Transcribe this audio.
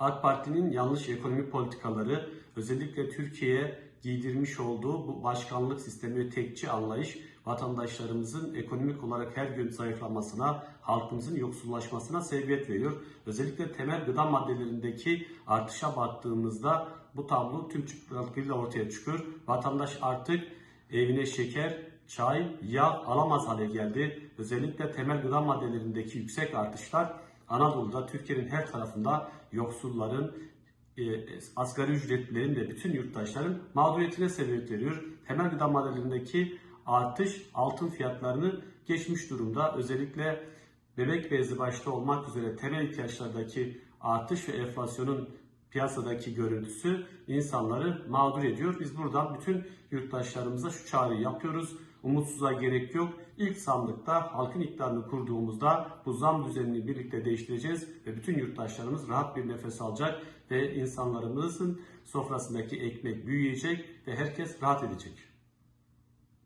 AK Parti'nin yanlış ekonomi politikaları özellikle Türkiye'ye giydirmiş olduğu bu başkanlık sistemi ve tekçi anlayış vatandaşlarımızın ekonomik olarak her gün zayıflamasına, halkımızın yoksullaşmasına sebebiyet veriyor. Özellikle temel gıda maddelerindeki artışa baktığımızda bu tablo tüm çıplaklıkla ortaya çıkıyor. Vatandaş artık evine şeker, çay, yağ alamaz hale geldi. Özellikle temel gıda maddelerindeki yüksek artışlar Anadolu'da, Türkiye'nin her tarafında yoksulların, e, asgari ücretlilerin ve bütün yurttaşların mağduriyetine sebebiyet veriyor. Temel gıda maddelerindeki artış altın fiyatlarını geçmiş durumda. Özellikle bebek bezi başta olmak üzere temel ihtiyaçlardaki artış ve enflasyonun piyasadaki görüntüsü insanları mağdur ediyor. Biz buradan bütün yurttaşlarımıza şu çağrıyı yapıyoruz. Umutsuzluğa gerek yok. İlk sandıkta halkın iktidarını kurduğumuzda bu zam düzenini birlikte değiştireceğiz ve bütün yurttaşlarımız rahat bir nefes alacak ve insanlarımızın sofrasındaki ekmek büyüyecek ve herkes rahat edecek.